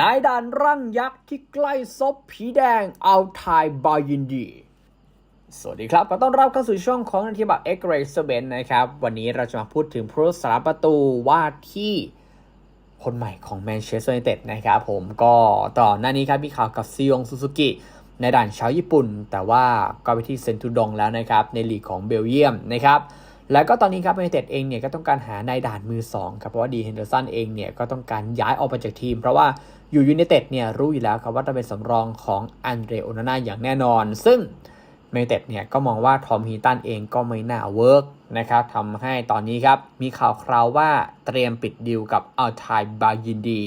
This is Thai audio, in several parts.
นายด่านร่างยักษ์ที่ใกล้ซบผีแดงเอาทายบายินดี สวัสดีครับขอต้อนรับเข้าสู่ช่องของนันทิบัตเอ็กเรย์เซเนนะครับ วันนี้เราจะมาพูดถึงผู้รักษาประตูว่าที่คนใหม่ของแมนเชสเตอร์ยูไนเต็ดนะครับผมก็ต่อหน้านี้ครับมีข่าวกับซียงซูซูกิในด่านชาวญี่ปุ่น แต่ว่าก็ไปที่เซนตูดงแล้วนะครับในลีกของเบลเยียมนะครับ แล้วก็ตอนนี้ครับยูไนเต็ดเองเนี่ยก็ต้องการหานายด่านมือ2ครับเพราะว่าดีเฮนเดอร์สันเองเนี่ยก็ต้องการย้ายออกไปจากทีม เพราะว่าอยู่ยูไนเต็ดเนี่ยรู้อยู่แล้วครับว่าจะเป็นสำรองของอันเดรโอนาน่าอย่างแน่นอน ซึ่งยูไนเต็ดเนี่ยก็มองว่าทอมฮีตันเองก็ไม่น่าเวิร์กนะครับทำให้ตอนนี้ครับมีข่าวคราวว่าเตรียมปิดดีลกับอัลไทบายินดี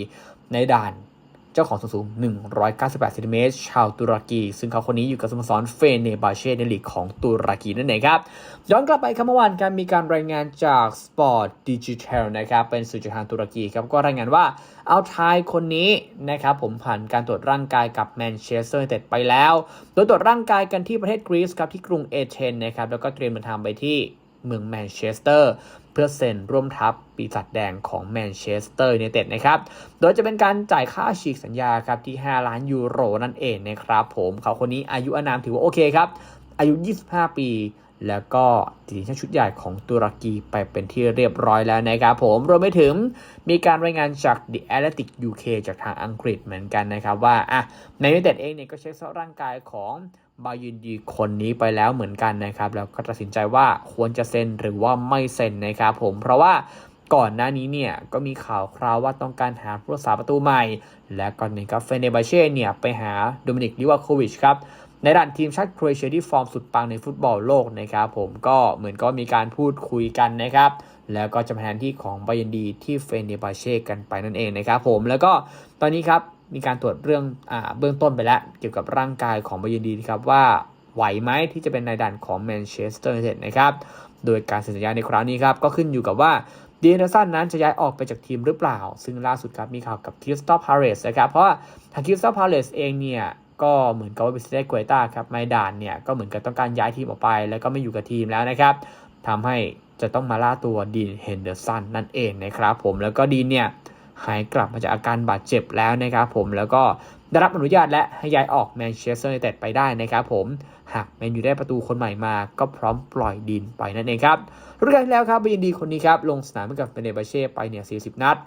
ในด่าน เจ้าของสูงสูง 198เซนติเมตรชาวตุรกี ซึ่งเขาคนนี้อยู่กับสโมสรเฟเนบาเช่ในลีกของตุรกีนั่นเองครับ ย้อนกลับไปครับเมื่อวานการมีการรายงานจาก Sport Digital นะครับ เป็นสื่อจากทางตุรกีครับก็รายงานว่าเอาทายคนนี้นะครับผมผ่านการตรวจร่างกายกับแมนเชสเตอร์ยูไนเต็ดไปแล้ว โดยตรวจร่างกายกันที่ประเทศกรีซครับที่กรุงเอเธนนะครับแล้วก็เตรียมเดินทางไปที่ เมืองแมนเชสเตอร์ เพื่อเซ็นร่วมทัพปีศาจแดงของแมนเชสเตอร์ยูไนเต็ดนะครับ โดยจะเป็นการจ่ายค่าฉีกสัญญาครับที่ 5 ล้านยูโรนั่นเองนะครับผมเขาคนนี้อายุอานามถือว่าโอเคครับ อายุ 25 ปีแล้วก็ติดทีมชาติชุดใหญ่ของตุรกีไปเป็นที่เรียบร้อยแล้วนะครับผม รวมไปถึงมีการรายงานจาก The Athletic UK จากทางอังกฤษเหมือนกันนะครับว่าอะในยูไนเต็ดเองเนี่ยก็เช็คสภาพร่างกายของ บายินดีคนนี้ไปแล้วเหมือนกันนะครับ แล้วก็ตัดสินใจว่าควรจะเซ็นหรือว่าไม่เซ็นนะครับผมเพราะว่าก่อนหน้านี้เนี่ยก็มีข่าวคราวว่าต้องการหาผู้รักษาประตูใหม่ และก่อนหนึ่งครับเฟเนบาเช่เนี่ยไปหาโดมินิกลิวาโควิชครับในด้านทีมชาติโครเอเชียที่ฟอร์มสุดปังในฟุตบอลโลกนะครับผมก็เหมือนก็มีการพูดคุยกันนะครับ แล้วก็จะแทนที่ของบายันดีที่เฟเนบาเช่กันไปนั่นเองนะครับผมแล้วก็ตอนนี้ครับ มีการตรวจเรื่องอเบื้องต้นไปแล้ว เกี่ยวกับร่างกายของบายันดีนะครับว่าไหวไหมที่จะเป็นในด่านของแมนเชสเตอร์ยูไนเต็ดนะครับ โดยการเซ็นสัญญาในครั้งนี้ครับก็ขึ้นอยู่กับว่าดีเนอร์สันนั้นจะย้ายออกไปจากทีมหรือเปล่า ซึ่งล่าสุดครับมีข่าวกับคริสตัลพาเลสนะครับ เพราะว่าทางคริสตัลพาเลสเองเนี่ยก็เหมือนกับว่าบิสเดกเกต้าครับไมดานเนี่ยก็เหมือนกับต้องการย้ายทีมออกไป แล้วก็ไม่อยู่กับทีมแล้วนะครับทำให้จะต้องมาล่าตัวดีนเฮนเดอร์สันนั่นเองนะครับผมแล้วก็ดีนเนี่ย หายกลับมาจากอาการบาดเจ็บแล้วนะครับผมแล้วก็ได้รับอนุญาตและให้ย้ายออกแมนเชสเตอร์ยูไนเต็ดไปได้นะครับผมหากแมนยูได้ประตูคนใหม่มาก็พร้อมปล่อยดินไปนั่นเองครับรุ่นการแล้วครับบยินดีคนนี้ครับลงสนามกับเบเนบาเช่ไปเนี่ย 40 นัด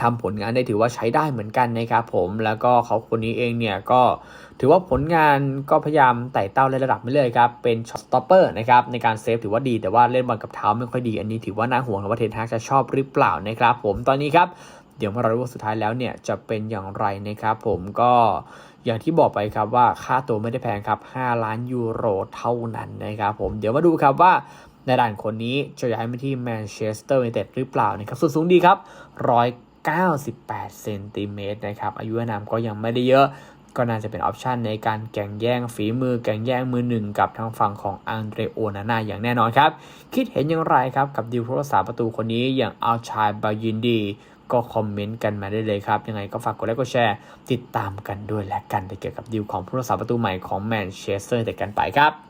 ทำผลงานได้ถือว่าใช้ได้เหมือนกันนะครับผมแล้วก็เขาคนนี้เองเนี่ยก็ถือว่าผลงานก็พยายามไต่เต้าในระดับไม่เลยครับ เป็นช็อตสต็อปเปอร์นะครับในการเซฟถือว่าดีแต่ว่าเล่นบอลกับเท้าไม่ค่อยดีอันนี้ถือว่าน่าห่วงว่าเทนฮากจะชอบหรือเปล่านะครับผมตอนนี้ครับ เดี๋ยวมาเราดูว่าสุดท้ายแล้วเนี่ยจะเป็นอย่างไรนะครับผมก็อย่างที่บอกไปครับว่าค่าตัวไม่ได้แพงครับ 5 ล้านยูโรเท่านั้นนะครับผมเดี๋ยวมาดูครับว่าในด่านคนนี้จะย้ายมาที่แมนเชสเตอร์ยูไนเต็ดหรือเปล่านะครับส่วนสูงดีครับ 198 เซนติเมตรนะครับอายุนามก็ยังไม่ได้เยอะก็น่าจะเป็นออปชันในการแข่งแย่งฝีมือแข่งแย่งมือหนึ่งกับทางฝั่งของอังเดรโอนาน่าอย่างแน่นอนครับ คิดเห็นอย่างไรครับกับดิวผู้รักษาประตูคนนี้อย่างอัลชายบายินดี ก็คอมเมนต์กันมาได้เลยครับ ยังไงก็ฝากกดไลค์กดแชร์ ติดตามกันด้วยและกันเกี่ยวกับดีลของผู้รักษาประตูใหม่ของแมนเชสเตอร์แต่กันไปครับ